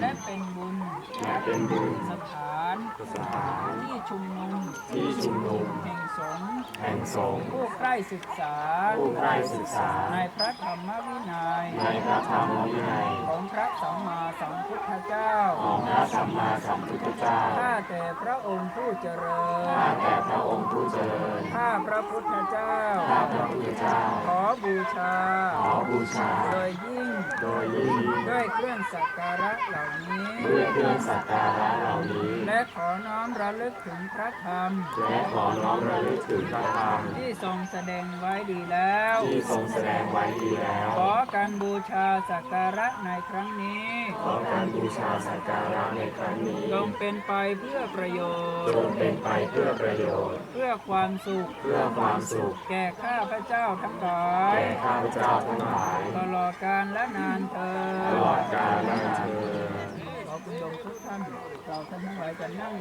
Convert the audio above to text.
และเป็นบุญและเป็นบุญสถานสถานที่ชุมนุมที่ชุมนุมแห่งสงฆ์แห่งสงฆ์ผู้ใกล้ศึกษาผู้ใคร่ศึกษา ในพระธรรมวินัยในพระธรรมวินัยของ ทธเจ้า ของพระสัมมาสัมพุทธเจ้า ข้าแต่พระองค์ผู้เจริญ ข้าแต่พระองค์ผู้เจริญ ข้าพระพุทธเจ้า ข้าพระพุทธเจ้า ขอบูชา ขอบูชา โดยยิ่ง โดยยิ่ง ด้วยเครื่องสักการะเหล่านี้ ด้วยเครื่องสักการะเหล่านี้ และขอน้อมระลึกถึงพระธรรม และขอน้อมระลึกถึงพระธรรม ที่ทรงแสดงไว้ดีแล้ว ที่ทรงแสดงไว้ดีแล้ว ขอการบูชาสักการะในครั้งนี้ ขอการบูชาสักการะในครั้งนี้จงเป็นไปเพื่อประโยชจน์งเป็นไปเพื่อประโยชน์ เพื่อความสุข เพื่อความสุข แก่ข้าพระเจ้าทั้งหลาย แก่ข้าพเจ้าทั้งหลาย ตลอดกาลและนานเธอตลอดกาลและนานเทอญ ขอคุณโยมทุก ท่านเราท่านทั้งหลายจะนั่ง